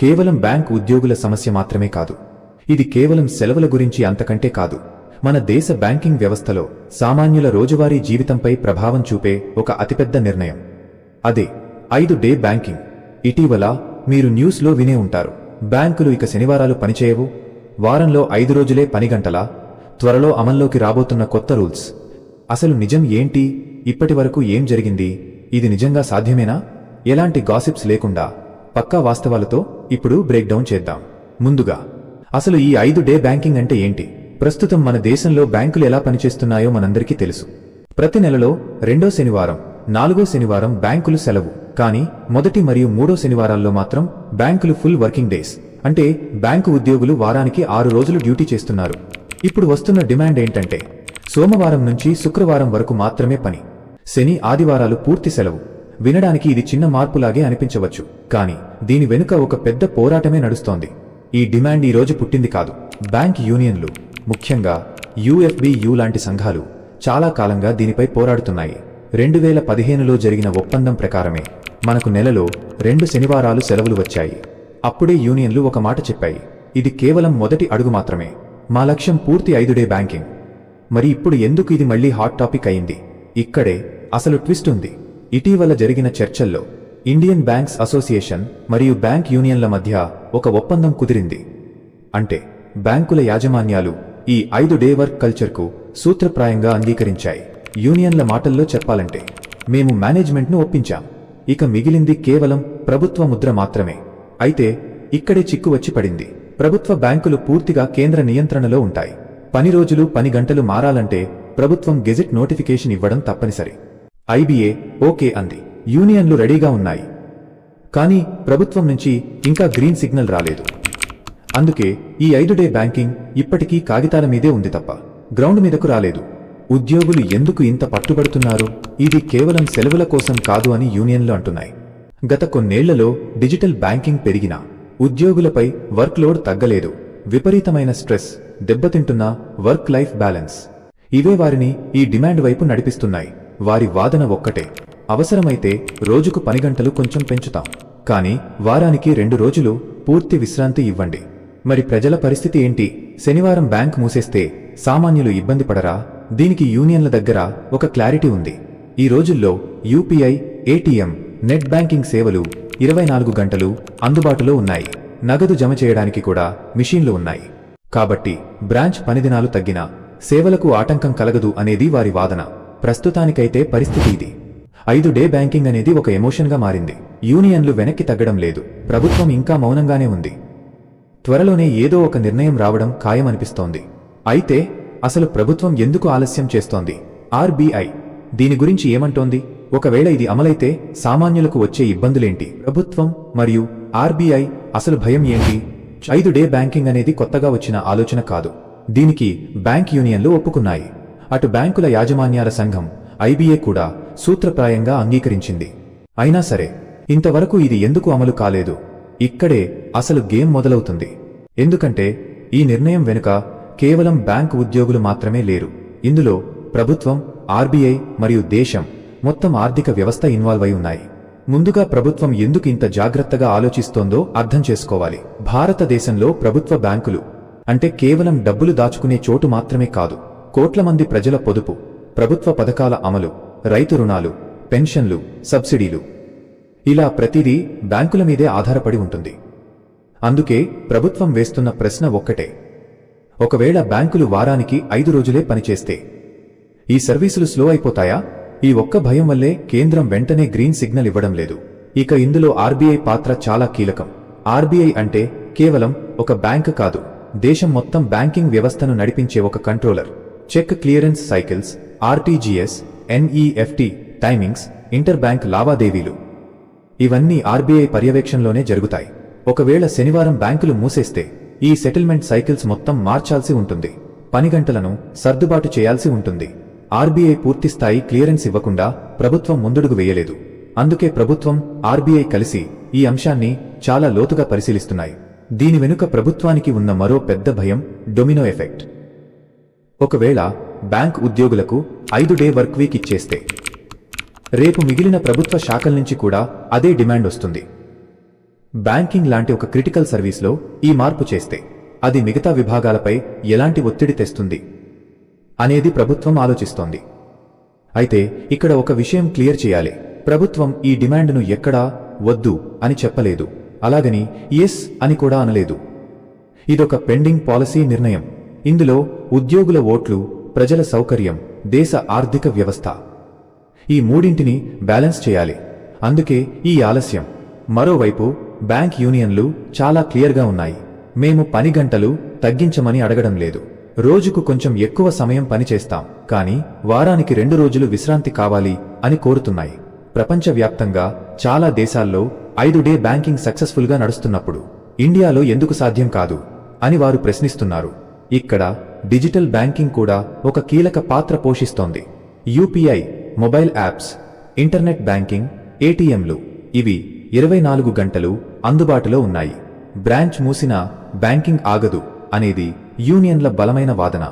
కేవలం బ్యాంక్ ఉద్యోగుల సమస్య మాత్రమే కాదు. ఇది కేవలం సెలవుల గురించి అంతకంటే కాదు. మన దేశ బ్యాంకింగ్ వ్యవస్థలో సామాన్యుల రోజువారీ జీవితంపై ప్రభావం చూపే ఒక అతిపెద్ద నిర్ణయం. అదే ఐదు డే బ్యాంకింగ్. ఇటీవల మీరు న్యూస్లో వినే ఉంటారు. బ్యాంకులు ఇక శనివారాలు పనిచేయవు. వారంలో ఐదు రోజులే పని గంటలా? త్వరలో అమల్లోకి రాబోతున్న కొత్త రూల్స్. అసలు నిజం ఏంటి? ఇప్పటి వరకు ఏం జరిగింది? ఇది నిజంగా సాధ్యమేనా? ఎలాంటి గాసిప్స్ లేకుండా? పక్కా వాస్తవాలతో ఇప్పుడు బ్రేక్ డౌన్ చేద్దాం. ముందుగా అసలు ఈ ఐదు డే బ్యాంకింగ్ అంటే ఏంటి? ప్రస్తుతం మన దేశంలో బ్యాంకులు ఎలా పనిచేస్తున్నాయో మనందరికీ తెలుసు. ప్రతి నెలలో రెండో శనివారం నాలుగో శనివారం బ్యాంకులు సెలవు. కానీ మొదటి మరియు మూడో శనివారాల్లో మాత్రం బ్యాంకులు ఫుల్ వర్కింగ్ డేస్. అంటే బ్యాంకు ఉద్యోగులు వారానికి ఆరు రోజులు డ్యూటీ చేస్తున్నారు. ఇప్పుడు వస్తున్న డిమాండ్ ఏంటంటే సోమవారం నుంచి శుక్రవారం వరకు మాత్రమే పని. శని ఆదివారాలు పూర్తి సెలవు. వినడానికి ఇది చిన్న మార్పులాగే అనిపించవచ్చు కానీ దీని వెనుక ఒక పెద్ద పోరాటమే నడుస్తోంది. ఈ డిమాండ్ ఈ రోజు పుట్టింది కాదు. బ్యాంక్ యూనియన్లు ముఖ్యంగా యుఎఫ్బియు లాంటి సంఘాలు చాలా కాలంగా దీనిపై పోరాడుతున్నాయి. రెండు వేల పదిహేనులో జరిగిన ఒప్పందం ప్రకారమే మనకు నెలలో రెండు శనివారాలు సెలవులు వచ్చాయి. అప్పుడే యూనియన్లు ఒక మాట చెప్పాయి. ఇది కేవలం మొదటి అడుగు మాత్రమే. మా లక్ష్యం పూర్తి ఐదు డే బ్యాంకింగ్. మరి ఇప్పుడు ఎందుకు ఇది మళ్ళీ హాట్ టాపిక్ అయింది? ఇక్కడే అసలు ట్విస్ట్ ఉంది. ఇటీవల జరిగిన చర్చల్లో ఇండియన్ బ్యాంక్స్ అసోసియేషన్ మరియు బ్యాంక్ యూనియన్ల మధ్య ఒక ఒప్పందం కుదిరింది. అంటే బ్యాంకుల యాజమాన్యాలు ఈ ఐదు డే వర్క్ కల్చర్కు సూత్రప్రాయంగా అంగీకరించాయి. యూనియన్ల మాటల్లో చెప్పాలంటే మేము మేనేజ్మెంట్ను ఒప్పించాం. ఇక మిగిలింది కేవలం ప్రభుత్వ ముద్ర మాత్రమే. అయితే ఇక్కడే చిక్కు వచ్చి పడింది. ప్రభుత్వ బ్యాంకులు పూర్తిగా కేంద్ర నియంత్రణలో ఉంటాయి. పని రోజులు పని గంటలు మారాలంటే ప్రభుత్వం గెజెట్ నోటిఫికేషన్ ఇవ్వడం తప్పనిసరి. ఐబీఏ ఓకే అంది. యూనియన్లు రెడీగా ఉన్నాయి. కానీ ప్రభుత్వం నుంచి ఇంకా గ్రీన్ సిగ్నల్ రాలేదు. అందుకే ఈ ఐదు డే బ్యాంకింగ్ ఇప్పటికీ కాగితాల మీదే ఉంది తప్ప గ్రౌండ్ మీదకు రాలేదు. ఉద్యోగులు ఎందుకు ఇంత పట్టుబడుతున్నారు? ఇది కేవలం సెలవుల కోసం కాదు అని యూనియన్లు అంటున్నాయి. గత కొన్నేళ్ళలో డిజిటల్ బ్యాంకింగ్ పెరిగినా ఉద్యోగులపై వర్క్ లోడ్ తగ్గలేదు. విపరీతమైన స్ట్రెస్ దెబ్బతింటున్న వర్క్ లైఫ్ బ్యాలెన్స్. ఇవే వారిని ఈ డిమాండ్ వైపు నడిపిస్తున్నాయి. వారి వాదన ఒక్కటే. అవసరమైతే రోజుకు పని గంటలు కొంచెం పెంచుతాం. కానీ వారానికి రెండు రోజులు పూర్తి విశ్రాంతి ఇవ్వండి. మరి ప్రజల పరిస్థితి ఏంటి? శనివారం బ్యాంక్ మూసేస్తే సామాన్యులు ఇబ్బంది పడరా? దీనికి యూనియన్ల దగ్గర ఒక క్లారిటీ ఉంది. ఈ రోజుల్లో యూపీఐ ఏటీఎం నెట్ బ్యాంకింగ్ సేవలు ఇరవై నాలుగు గంటలు అందుబాటులో ఉన్నాయి. నగదు జమ చేయడానికి కూడా మిషన్లు ఉన్నాయి. కాబట్టి బ్రాంచ్ పనిదినాలు తగ్గినా సేవలకు ఆటంకం కలగదు అనేది వారి వాదన. ప్రస్తుతానికైతే పరిస్థితి ఇది. ఐదు డే బ్యాంకింగ్ అనేది ఒక ఎమోషన్గా మారింది. యూనియన్లు వెనక్కి తగ్గడం లేదు. ప్రభుత్వం ఇంకా మౌనంగానే ఉంది. త్వరలోనే ఏదో ఒక నిర్ణయం రావడం ఖాయమనిపిస్తోంది. అయితే అసలు ప్రభుత్వం ఎందుకు ఆలస్యం చేస్తోంది? ఆర్బీఐ దీని గురించి ఏమంటోంది? ఒకవేళ ఇది అమలైతే సామాన్యులకు వచ్చే ఇబ్బందులేంటి? ప్రభుత్వం మరియు ఆర్బీఐ అసలు భయం ఏంటి? ఐదు డే బ్యాంకింగ్ అనేది కొత్తగా వచ్చిన ఆలోచన కాదు. దీనికి బ్యాంక్ యూనియన్లు ఒప్పుకున్నాయి. అటు బ్యాంకుల యాజమాన్యాల సంఘం ఐబీఏ కూడా సూత్రప్రాయంగా అంగీకరించింది. అయినా సరే ఇంతవరకు ఇది ఎందుకు అమలు కాలేదు? ఇక్కడే అసలు గేమ్ మొదలవుతుంది. ఎందుకంటే ఈ నిర్ణయం వెనుక కేవలం బ్యాంకు ఉద్యోగులు మాత్రమే లేరు. ఇందులో ప్రభుత్వం ఆర్బీఐ మరియు దేశం మొత్తం ఆర్థిక వ్యవస్థ ఇన్వాల్వ్ అయి ఉన్నాయి. ముందుగా ప్రభుత్వం ఎందుకు ఇంత జాగ్రత్తగా ఆలోచిస్తోందో అర్థం చేసుకోవాలి. భారతదేశంలో ప్రభుత్వ బ్యాంకులు అంటే కేవలం డబ్బులు దాచుకునే చోటు మాత్రమే కాదు. కోట్ల మంది ప్రజల పొదుపు ప్రభుత్వ పథకాల అమలు రైతు రుణాలు పెన్షన్లు సబ్సిడీలు. ఇలా ప్రతిదీ బ్యాంకుల మీదే ఆధారపడి ఉంటుంది. అందుకే ప్రభుత్వం వేస్తున్న ప్రశ్న ఒక్కటే. ఒకవేళ బ్యాంకులు వారానికి ఐదు రోజులే పనిచేస్తే ఈ సర్వీసులు స్లో అయిపోతాయా? ఈ ఒక్క భయం వల్లే కేంద్రం వెంటనే గ్రీన్ సిగ్నల్ ఇవ్వడం లేదు. ఇక ఇందులో ఆర్బీఐ పాత్ర చాలా కీలకం. ఆర్బీఐ అంటే కేవలం ఒక బ్యాంక్ కాదు. దేశం మొత్తం బ్యాంకింగ్ వ్యవస్థను నడిపించే ఒక controller. Check clearance cycles RTGS NEFT timings inter bank లావాదేవీలు. ఇవన్నీ ఆర్బీఐ పర్యవేక్షణలోనే జరుగుతాయి. ఒకవేళ శనివారం బ్యాంకులు మూసేస్తే ఈ సెటిల్మెంట్ సైకిల్స్ మొత్తం మార్చాల్సి ఉంటుంది. పని గంటలను సర్దుబాటు చేయాల్సి ఉంటుంది. ఆర్బీఐ పూర్తిస్థాయి క్లియరెన్స్ ఇవ్వకుండా ప్రభుత్వం ముందడుగు వేయలేదు. అందుకే ప్రభుత్వం ఆర్బీఐ కలిసి ఈ అంశాన్ని చాలా లోతుగా పరిశీలిస్తున్నాయి. దీని వెనుక ప్రభుత్వానికి ఉన్న మరో పెద్ద భయం డొమినో ఎఫెక్ట్. ఒకవేళ బ్యాంక్ ఉద్యోగులకు ఐదు డే వర్క్ వీక్ ఇచ్చేస్తే రేపు మిగిలిన ప్రభుత్వ శాఖల నుంచి కూడా అదే డిమాండ్ వస్తుంది. బ్యాంకింగ్ లాంటి ఒక క్రిటికల్ సర్వీస్లో ఈ మార్పు చేస్తే అది మిగతా విభాగాలపై ఎలాంటి ఒత్తిడి తెస్తుంది అనేది ప్రభుత్వం ఆలోచిస్తోంది. అయితే ఇక్కడ ఒక విషయం క్లియర్ చేయాలి. ప్రభుత్వం ఈ డిమాండ్ను ఎక్కడా వద్దు అని చెప్పలేదు. అలాగని ఎస్ అని కూడా అనలేదు. ఇదొక పెండింగ్ పాలసీ నిర్ణయం. ఇందులో ఉద్యోగుల ఓట్లు ప్రజల సౌకర్యం దేశ ఆర్థిక వ్యవస్థ. ఈ మూడింటిని బ్యాలెన్స్ చేయాలి. అందుకే ఈ ఆలస్యం. మరోవైపు బ్యాంక్ యూనియన్లు చాలా క్లియర్గా ఉన్నాయి. మేము పని గంటలు తగ్గించమని అడగడం లేదు. రోజుకు కొంచెం ఎక్కువ సమయం పనిచేస్తాం కానీ వారానికి రెండు రోజులు విశ్రాంతి కావాలి అని కోరుతున్నాయి. ప్రపంచవ్యాప్తంగా చాలా దేశాల్లో ఐదు డే బ్యాంకింగ్ సక్సెస్ఫుల్గా నడుస్తున్నప్పుడు. ఇండియాలో ఎందుకు సాధ్యం కాదు? అని వారు ప్రశ్నిస్తున్నారు. ఇక్కడ డిజిటల్ బ్యాంకింగ్ కూడా ఒక కీలక పాత్ర పోషిస్తోంది. UPI mobile apps internet banking ఏటీఎంలు ఇవి ఇరవై నాలుగు గంటలు అందుబాటులో ఉన్నాయి. బ్రాంచ్ మూసినా బ్యాంకింగ్ ఆగదు అనేది యూనియన్ల బలమైన వాదన.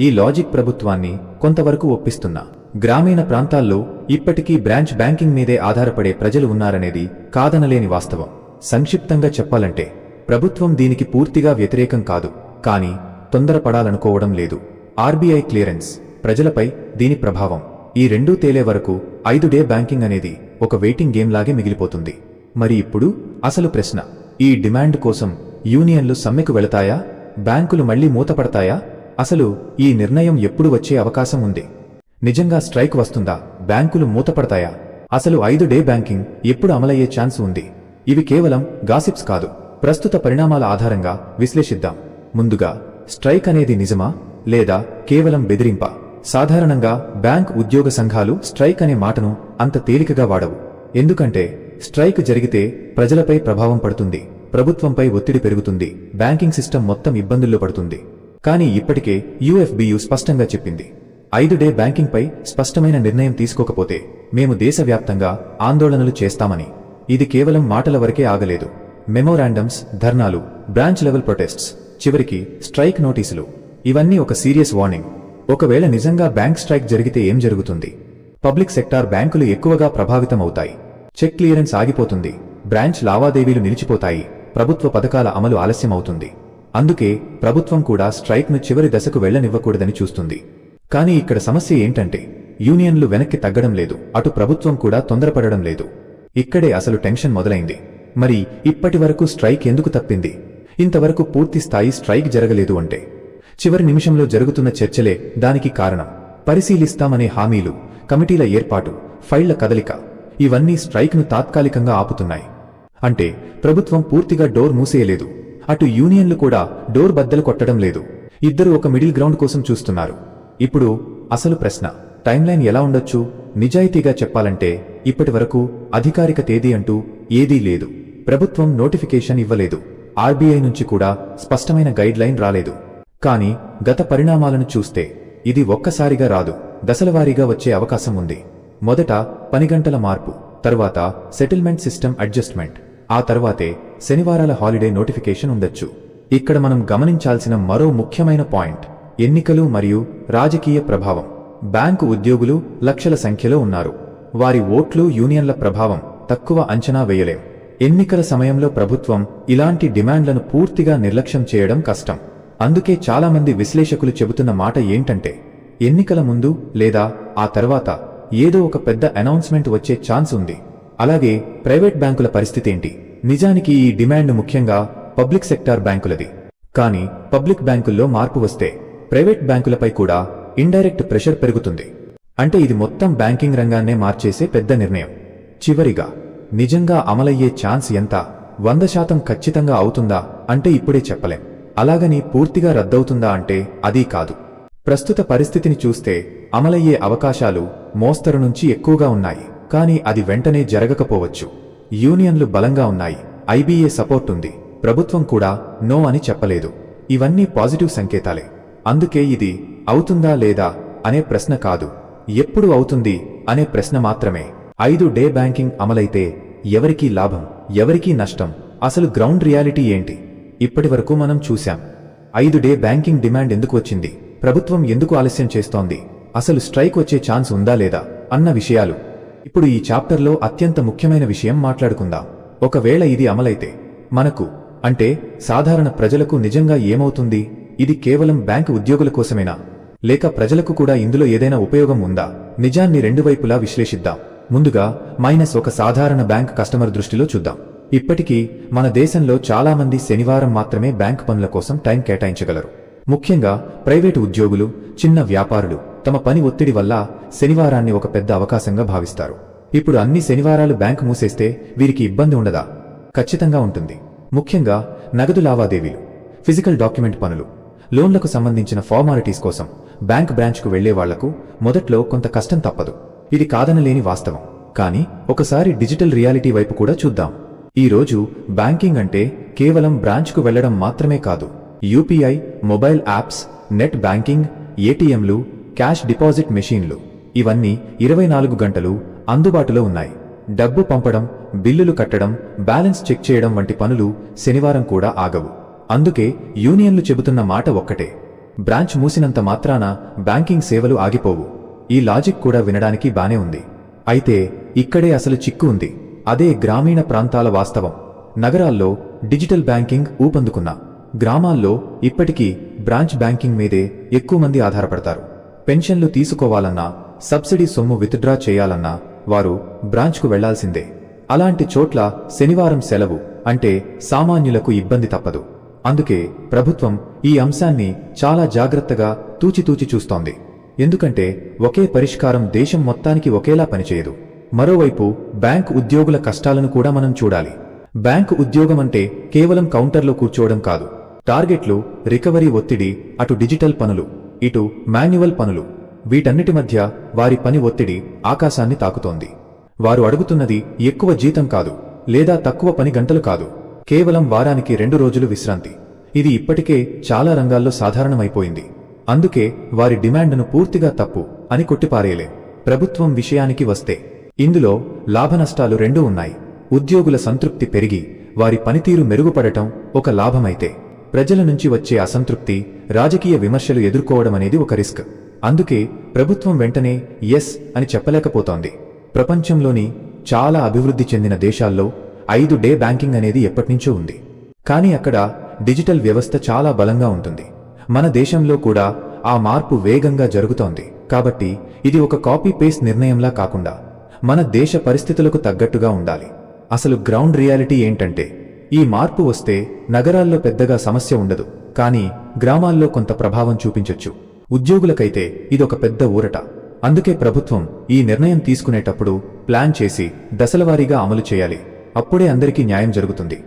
ఈ లాజిక్ ప్రభుత్వాన్ని కొంతవరకు ఒప్పిస్తున్నా గ్రామీణ ప్రాంతాల్లో ఇప్పటికీ బ్రాంచ్ బ్యాంకింగ్ మీదే ఆధారపడే ప్రజలు ఉన్నారనేది కాదనలేని వాస్తవం. సంక్షిప్తంగా చెప్పాలంటే ప్రభుత్వం దీనికి పూర్తిగా వ్యతిరేకం కాదు. కానీ తొందరపడాలనుకోవడం లేదు. RBI clearance. ప్రజలపై దీని ప్రభావం. ఈ రెండూ తేలే వరకు ఐదు డే బ్యాంకింగ్ అనేది ఒక వెయిటింగ్ గేమ్ లాగే మిగిలిపోతుంది. మరి ఇప్పుడు అసలు ప్రశ్న. ఈ డిమాండ్ కోసం యూనియన్లు సమ్మెకు వెళతాయా? బ్యాంకులు మళ్ళీ మూతపడతాయా? అసలు ఈ నిర్ణయం ఎప్పుడు వచ్చే అవకాశం ఉంది? నిజంగా స్ట్రైక్ వస్తుందా? బ్యాంకులు మూతపడతాయా? అసలు ఐదు డే బ్యాంకింగ్ ఎప్పుడు అమలయ్యే ఛాన్స్ ఉంది? ఇవి కేవలం గాసిప్స్ కాదు. ప్రస్తుత పరిణామాల ఆధారంగా విశ్లేషిద్దాం. ముందుగా స్ట్రైక్ అనేది నిజమా లేదా కేవలం బెదిరింప? సాధారణంగా బ్యాంక్ ఉద్యోగ సంఘాలు స్ట్రైక్ అనే మాటను అంత తేలికగా వాడవు. ఎందుకంటే స్ట్రైక్ జరిగితే ప్రజలపై ప్రభావం పడుతుంది ప్రభుత్వంపై ఒత్తిడి పెరుగుతుంది బ్యాంకింగ్ సిస్టమ్ మొత్తం ఇబ్బందుల్లో పడుతుంది. కానీ ఇప్పటికే యుఎఫ్బియు స్పష్టంగా చెప్పింది. ఐదు డే బ్యాంకింగ్పై స్పష్టమైన నిర్ణయం తీసుకోకపోతే మేము దేశవ్యాప్తంగా ఆందోళనలు చేస్తామని. ఇది కేవలం మాటల వరకే ఆగలేదు. మెమోరాండమ్స్ ధర్నాలు బ్రాంచ్ లెవెల్ ప్రొటెస్ట్స్ చివరికి స్ట్రైక్ నోటీసులు. ఇవన్నీ ఒక సీరియస్ వార్నింగ్. ఒకవేళ నిజంగా బ్యాంక్ స్ట్రైక్ జరిగితే ఏం జరుగుతుంది? పబ్లిక్ సెక్టార్ బ్యాంకులు ఎక్కువగా ప్రభావితం అవుతాయి చెక్ క్లియరెన్స్ ఆగిపోతుంది. బ్రాంచ్ లావాదేవీలు నిలిచిపోతాయి. ప్రభుత్వ పథకాల అమలు ఆలస్యమవుతుంది. అందుకే ప్రభుత్వం కూడా స్ట్రైక్ను చివరి దశకు వెళ్ళనివ్వకూడదని చూస్తుంది. కానీ ఇక్కడ సమస్య ఏంటంటే యూనియన్లు వెనక్కి తగ్గడం లేదు. అటు ప్రభుత్వం కూడా తొందరపడడం లేదు. ఇక్కడే అసలు టెన్షన్ మొదలైంది. మరి ఇప్పటి వరకు స్ట్రైక్ ఎందుకు తప్పింది? ఇంతవరకు పూర్తి స్థాయి స్ట్రైక్ జరగలేదు అంటే. చివరి నిమిషంలో జరుగుతున్న చర్చలే దానికి కారణం. పరిశీలిస్తామనే హామీలు కమిటీల ఏర్పాటు ఫైళ్ళ కదలిక ఇవన్నీ స్ట్రైక్ను తాత్కాలికంగా ఆపుతున్నాయి. అంటే ప్రభుత్వం పూర్తిగా డోర్ మూసేయలేదు. అటు యూనియన్లు కూడా డోర్ బద్దలు కొట్టడం లేదు. ఇద్దరు ఒక మిడిల్ గ్రౌండ్ కోసం చూస్తున్నారు. ఇప్పుడు అసలు ప్రశ్న టైంలైన్ ఎలా ఉండొచ్చు? నిజాయితీగా చెప్పాలంటే ఇప్పటి వరకు అధికారిక తేదీ అంటూ ఏదీ లేదు. ప్రభుత్వం నోటిఫికేషన్ ఇవ్వలేదు. ఆర్బీఐ నుంచి కూడా స్పష్టమైన గైడ్లైన్ రాలేదు. కానీ గత పరిణామాలను చూస్తే ఇది ఒక్కసారిగా రాదు. దశలవారీగా వచ్చే అవకాశం ఉంది. మొదట పనిగంటల మార్పు తర్వాత సెటిల్మెంట్ సిస్టమ్ అడ్జస్ట్మెంట్ ఆ తర్వాతే శనివారాల హాలిడే నోటిఫికేషన్ ఉండొచ్చు. ఇక్కడ మనం గమనించాల్సిన మరో ముఖ్యమైన పాయింట్ ఎన్నికలు మరియు రాజకీయ ప్రభావం. బ్యాంకు ఉద్యోగులు లక్షల సంఖ్యలో ఉన్నారు. వారి ఓట్లు యూనియన్ల ప్రభావం తక్కువ అంచనా వేయలేం. ఎన్నికల సమయంలో ప్రభుత్వం ఇలాంటి డిమాండ్లను పూర్తిగా నిర్లక్ష్యం చేయడం కష్టం. అందుకే చాలామంది విశ్లేషకులు చెబుతున్న మాట ఏంటంటే ఎన్నికల ముందు లేదా ఆ తర్వాత ఏదో ఒక పెద్ద అనౌన్స్మెంట్ వచ్చే ఛాన్స్ ఉంది. అలాగే ప్రైవేట్ బ్యాంకుల పరిస్థితి ఏంటి? నిజానికి ఈ డిమాండ్ ముఖ్యంగా పబ్లిక్ సెక్టార్ బ్యాంకులది. కానీ పబ్లిక్ బ్యాంకుల్లో మార్పు వస్తే ప్రైవేట్ బ్యాంకులపై కూడా ఇండైరెక్ట్ ప్రెషర్ పెరుగుతుంది. అంటే ఇది మొత్తం బ్యాంకింగ్ రంగాన్నే మార్చేసే పెద్ద నిర్ణయం. చివరిగా నిజంగా అమలయ్యే ఛాన్స్ ఎంత? వంద శాతం ఖచ్చితంగా అవుతుందా? అంటే ఇప్పుడే చెప్పలేం. అలాగని పూర్తిగా రద్దవుతుందా అంటే అదీ కాదు. ప్రస్తుత పరిస్థితిని చూస్తే అమలయ్యే అవకాశాలు మోస్తరు నుంచి ఎక్కువగా ఉన్నాయి. కానీ అది వెంటనే జరగకపోవచ్చు. యూనియన్లు బలంగా ఉన్నాయి. ఐబీఏ సపోర్ట్ ఉంది. ప్రభుత్వం కూడా నో అని చెప్పలేదు. ఇవన్నీ పాజిటివ్ సంకేతాలే. అందుకే ఇది అవుతుందా లేదా అనే ప్రశ్న కాదు. ఎప్పుడు అవుతుంది అనే ప్రశ్న మాత్రమే. ఐదు డే బ్యాంకింగ్ అమలైతే ఎవరికీ లాభం ఎవరికీ నష్టం అసలు గ్రౌండ్ రియాలిటీ ఏంటి? ఇప్పటివరకు మనం చూశాం. ఐదు డే బ్యాంకింగ్ డిమాండ్ ఎందుకు వచ్చింది? ప్రభుత్వం ఎందుకు ఆలస్యం చేస్తోంది? అసలు స్ట్రైక్ వచ్చే ఛాన్స్ ఉందా లేదా? అన్న విషయాలు. ఇప్పుడు ఈ చాప్టర్లో అత్యంత ముఖ్యమైన విషయం మాట్లాడుకుందాం. ఒకవేళ ఇది అమలైతే మనకు అంటే సాధారణ ప్రజలకు నిజంగా ఏమవుతుంది? ఇది కేవలం బ్యాంకు ఉద్యోగుల కోసమేనా? లేక ప్రజలకు కూడా ఇందులో ఏదైనా ఉపయోగం ఉందా? నిజాన్ని రెండు వైపులా విశ్లేషిద్దాం. ముందుగా మైనస్ ఒక సాధారణ బ్యాంక్ కస్టమర్ దృష్టిలో చూద్దాం. ఇప్పటికీ మన దేశంలో చాలామంది శనివారం మాత్రమే బ్యాంక్ పనుల కోసం టైం కేటాయించగలరు. ముఖ్యంగా ప్రైవేటు ఉద్యోగులు చిన్న వ్యాపారులు తమ పని ఒత్తిడి వల్ల శనివారాన్ని ఒక పెద్ద అవకాశంగా భావిస్తారు. ఇప్పుడు అన్ని శనివారాలు బ్యాంకు మూసేస్తే వీరికి ఇబ్బంది ఉండదా? ఖచ్చితంగా ఉంటుంది. ముఖ్యంగా నగదు లావాదేవీలు ఫిజికల్ డాక్యుమెంట్ పనులు లోన్లకు సంబంధించిన ఫార్మాలిటీస్ కోసం బ్యాంక్ బ్రాంచ్కు వెళ్ళే వాళ్ళకు మొదట్లో కొంత కష్టం తప్పదు. ఇది కాదనలేని వాస్తవం. కానీ ఒకసారి డిజిటల్ రియాలిటీ వైపు కూడా చూద్దాం. ఈ రోజు బ్యాంకింగ్ అంటే కేవలం బ్రాంచ్కు వెళ్ళడం మాత్రమే కాదు. UPI mobile apps net banking ఏటీఎంలు cash deposit మెషీన్లు ఇవన్నీ ఇరవై నాలుగు గంటలు అందుబాటులో ఉన్నాయి. డబ్బు పంపడం బిల్లులు కట్టడం బ్యాలెన్స్ చెక్ చేయడం వంటి పనులు శనివారం కూడా ఆగవు. అందుకే యూనియన్లు చెబుతున్న మాట ఒక్కటే. బ్రాంచ్ మూసినంత మాత్రాన బ్యాంకింగ్ సేవలు ఆగిపోవు. ఈ లాజిక్ కూడా వినడానికి బానే ఉంది. అయితే ఇక్కడే అసలు చిక్కు ఉంది. అదే గ్రామీణ ప్రాంతాల వాస్తవం. నగరాల్లో డిజిటల్ బ్యాంకింగ్ ఊపందుకున్నా. గ్రామాల్లో ఇప్పటికీ బ్రాంచ్ బ్యాంకింగ్ మీదే ఎక్కువ మంది ఆధారపడతారు. పెన్షన్లు తీసుకోవాలన్నా సబ్సిడీ సొమ్ము విత్డ్రా చేయాలన్నా వారు బ్రాంచ్కు వెళ్ళాల్సిందే. అలాంటి చోట్ల శనివారం సెలవు అంటే సామాన్యులకు ఇబ్బంది తప్పదు. అందుకే ప్రభుత్వం ఈ అంశాన్ని చాలా జాగ్రత్తగా తూచితూచి చూస్తోంది. ఎందుకంటే ఒకే పరిష్కారం దేశం మొత్తానికి ఒకేలా పనిచేయదు. మరోవైపు బ్యాంక్ ఉద్యోగుల కష్టాలను కూడా మనం చూడాలి. బ్యాంకు ఉద్యోగం అంటే కేవలం కౌంటర్లో కూర్చోవడం కాదు. టార్గెట్లు రికవరీ ఒత్తిడి అటు డిజిటల్ పనులు ఇటు మాన్యువల్ పనులు. వీటన్నిటి మధ్య వారి పని ఒత్తిడి ఆకాశాన్ని తాకుతోంది. వారు అడుగుతున్నది ఎక్కువ జీతం కాదు లేదా తక్కువ పని గంటలు కాదు. కేవలం వారానికి రెండు రోజులు విశ్రాంతి. ఇది ఇప్పటికే చాలా రంగాల్లో సాధారణమైపోయింది. అందుకే వారి డిమాండ్ను పూర్తిగా తప్పు అని కొట్టిపారేయలే ప్రభుత్వం విషయానికి వస్తే ఇందులో లాభనష్టాలు రెండూ ఉన్నాయి. ఉద్యోగుల సంతృప్తి పెరిగి వారి పనితీరు మెరుగుపడటం ఒక లాభమైతే ప్రజల నుంచి వచ్చే అసంతృప్తి రాజకీయ విమర్శలు ఎదుర్కోవడం అనేది ఒక రిస్క్. అందుకే ప్రభుత్వం వెంటనే ఎస్ అని చెప్పలేకపోతోంది. ప్రపంచంలోని చాలా అభివృద్ధి చెందిన దేశాల్లో ఐదు డే బ్యాంకింగ్ అనేది ఎప్పటినుంచో ఉంది. కానీ అక్కడ డిజిటల్ వ్యవస్థ చాలా బలంగా ఉంటుంది. మన దేశంలో కూడా ఆ మార్పు వేగంగా జరుగుతోంది. కాబట్టి ఇది ఒక కాపీ పేస్ట్ నిర్ణయంలా కాకుండా మన దేశ పరిస్థితులకు తగ్గట్టుగా ఉండాలి. అసలు గ్రౌండ్ రియాలిటీ ఏంటంటే ఈ మార్పు వస్తే నగరాల్లో పెద్దగా సమస్య ఉండదు. కానీ గ్రామాల్లో కొంత ప్రభావం చూపించొచ్చు. ఉద్యోగులకైతే ఇదొక పెద్ద ఊరట. అందుకే ప్రభుత్వం ఈ నిర్ణయం తీసుకునేటప్పుడు ప్లాన్ చేసి దశలవారీగా అమలు చేయాలి. అప్పుడే అందరికీ న్యాయం జరుగుతుంది.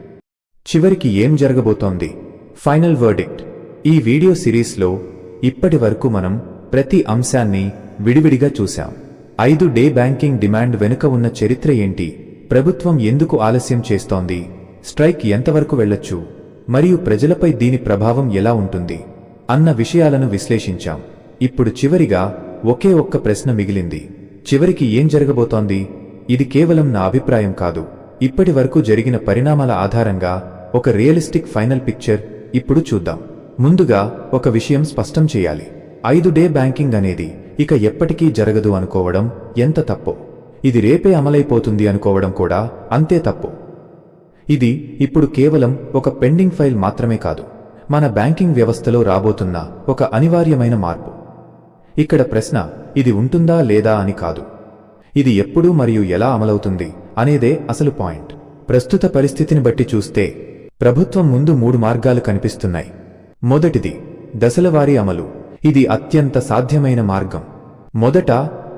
చివరికి ఏం జరగబోతోంది? ఫైనల్ వర్డిక్ట్ ఈ వీడియో సిరీస్లో ఇప్పటి వరకు మనం ప్రతి అంశాన్ని విడివిడిగా చూశాం. ఐదు డే బ్యాంకింగ్ డిమాండ్ వెనుక ఉన్న చరిత్ర ఏంటి? ప్రభుత్వం ఎందుకు ఆలస్యం చేస్తోంది? స్ట్రైక్ ఎంతవరకు వెళ్ళొచ్చు? మరియు ప్రజలపై దీని ప్రభావం ఎలా ఉంటుంది? అన్న విషయాలను విశ్లేషించాం. ఇప్పుడు చివరిగా ఒకే ఒక్క ప్రశ్న మిగిలింది. చివరికి ఏం జరగబోతోంది? ఇది కేవలం నా అభిప్రాయం కాదు. ఇప్పటి వరకు జరిగిన పరిణామాల ఆధారంగా ఒక రియలిస్టిక్ ఫైనల్ పిక్చర్ ఇప్పుడు చూద్దాం. ముందుగా ఒక విషయం స్పష్టం చేయాలి. ఐదు డే బ్యాంకింగ్ అనేది ఇక ఎప్పటికీ జరగదు అనుకోవడం ఎంత తప్పు? ఇది రేపే అమలైపోతుంది అనుకోవడం కూడా అంతే తప్పు. ఇది ఇప్పుడు కేవలం ఒక పెండింగ్ ఫైల్ మాత్రమే కాదు మన బ్యాంకింగ్ వ్యవస్థలో రాబోతున్న ఒక అనివార్యమైన మార్పు. ఇక్కడ ప్రశ్న ఇది ఉంటుందా లేదా అని కాదు. ఇది ఎప్పుడు మరియు ఎలా అమలవుతుంది అనేదే అసలు పాయింట్. ప్రస్తుత పరిస్థితిని బట్టి చూస్తే ప్రభుత్వం ముందు మూడు మార్గాలు కనిపిస్తున్నాయి. మొదటిది దశలవారీ అమలు. ఇది అత్యంత సాధ్యమైన మార్గం. మొదట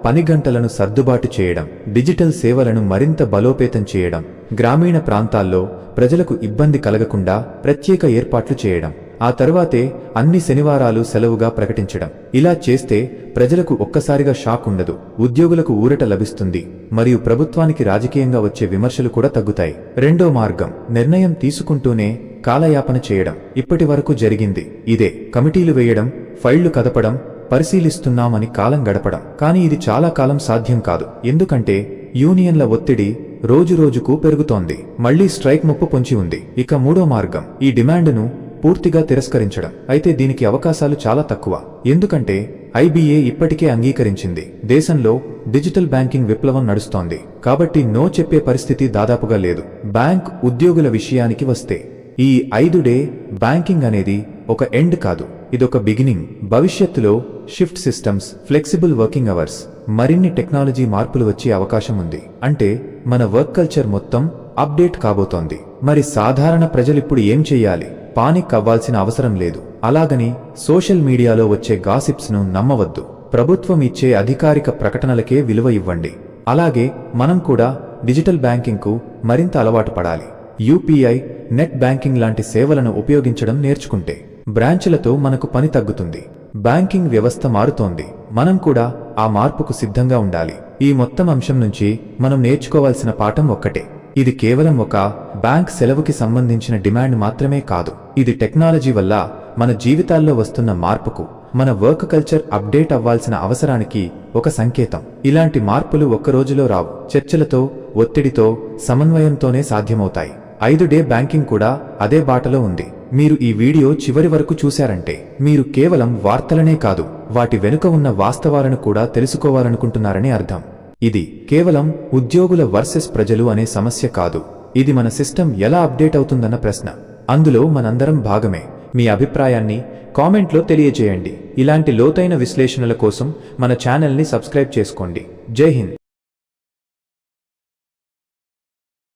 పని గంటలను సర్దుబాటు చేయడం డిజిటల్ సేవలను మరింత బలోపేతం చేయడం గ్రామీణ ప్రాంతాల్లో ప్రజలకు ఇబ్బంది కలగకుండా ప్రత్యేక ఏర్పాట్లు చేయడం ఆ తర్వాతే అన్ని శనివారాలు సెలవుగా ప్రకటించడం. ఇలా చేస్తే ప్రజలకు ఒక్కసారిగా షాక్ ఉండదు ఉద్యోగులకు ఊరట లభిస్తుంది మరియు ప్రభుత్వానికి రాజకీయంగా వచ్చే విమర్శలు కూడా తగ్గుతాయి. రెండో మార్గం నిర్ణయం తీసుకుంటూనే కాలయాపన చేయడం ఇప్పటి వరకు జరిగింది. ఇదే కమిటీలు వేయడం ఫైళ్ళు కదపడం పరిశీలిస్తున్నామని కాలం గడపడం. కానీ ఇది చాలా కాలం సాధ్యం కాదు. ఎందుకంటే యూనియన్ల ఒత్తిడి రోజురోజుకు పెరుగుతోంది. మళ్ళీ స్ట్రైక్ ముప్పు పొంచి ఉంది. ఇక మూడో మార్గం ఈ డిమాండ్ను పూర్తిగా తిరస్కరించడం. అయితే దీనికి అవకాశాలు చాలా తక్కువ. ఎందుకంటే ఐబీఏ ఇప్పటికే అంగీకరించింది. దేశంలో డిజిటల్ బ్యాంకింగ్ విప్లవం నడుస్తోంది. కాబట్టి నో చెప్పే పరిస్థితి దాదాపుగా లేదు. బ్యాంక్ ఉద్యోగుల విషయానికి వస్తే ఈ ఐదు డే బ్యాంకింగ్ అనేది ఒక ఎండ్ కాదు. ఇదొక బిగినింగ్. భవిష్యత్తులో shift systems flexible working hours మరిన్ని టెక్నాలజీ మార్పులు వచ్చే అవకాశం ఉంది. అంటే మన వర్క్ కల్చర్ మొత్తం అప్డేట్ కాబోతోంది. మరి సాధారణ ప్రజలిప్పుడు ఏం చెయ్యాలి? పానిక్ అవ్వాల్సిన అవసరం లేదు. అలాగని సోషల్ మీడియాలో వచ్చే గాసిప్స్ను నమ్మవద్దు. ప్రభుత్వం ఇచ్చే అధికారిక ప్రకటనలకే విలువ ఇవ్వండి. అలాగే మనం కూడా డిజిటల్ బ్యాంకింగ్కు మరింత అలవాటు పడాలి. యూపీఐ నెట్ బ్యాంకింగ్ లాంటి సేవలను ఉపయోగించడం నేర్చుకుంటే బ్రాంచ్లతో మనకు పని తగ్గుతుంది. బ్యాంకింగ్ వ్యవస్థ మారుతోంది. మనం కూడా ఆ మార్పుకు సిద్ధంగా ఉండాలి. ఈ మొత్తం అంశం నుంచి మనం నేర్చుకోవాల్సిన పాఠం ఒక్కటే. ఇది కేవలం ఒక బ్యాంక్ సెలవుకి సంబంధించిన డిమాండ్ మాత్రమే కాదు. ఇది టెక్నాలజీ వల్ల మన జీవితాల్లో వస్తున్న మార్పుకు మన వర్క్ కల్చర్ అప్డేట్ అవ్వాల్సిన అవసరానికి ఒక సంకేతం. ఇలాంటి మార్పులు ఒక్క రోజులో రావు. చర్చలతో ఒత్తిడితో సమన్వయంతోనే సాధ్యమవుతాయి. ఐదు డే బ్యాంకింగ్ కూడా అదే బాటలో ఉంది. మీరు ఈ వీడియో చివరి వరకు చూశారంటే మీరు కేవలం వార్తలనే కాదు వాటి వెనుక ఉన్న వాస్తవాలను కూడా తెలుసుకోవాలనుకుంటున్నారని అర్థం. ఇది కేవలం ఉద్యోగుల వర్సెస్ ప్రజలు అనే సమస్య కాదు. ఇది మన సిస్టమ్ ఎలా అప్డేట్ అవుతుందన్న ప్రశ్న. అందులో మనందరం భాగమే. మీ అభిప్రాయాన్ని కామెంట్లో తెలియజేయండి. ఇలాంటి లోతైన విశ్లేషణల కోసం మన ఛానల్ని సబ్స్క్రైబ్ చేసుకోండి. జై హింద్.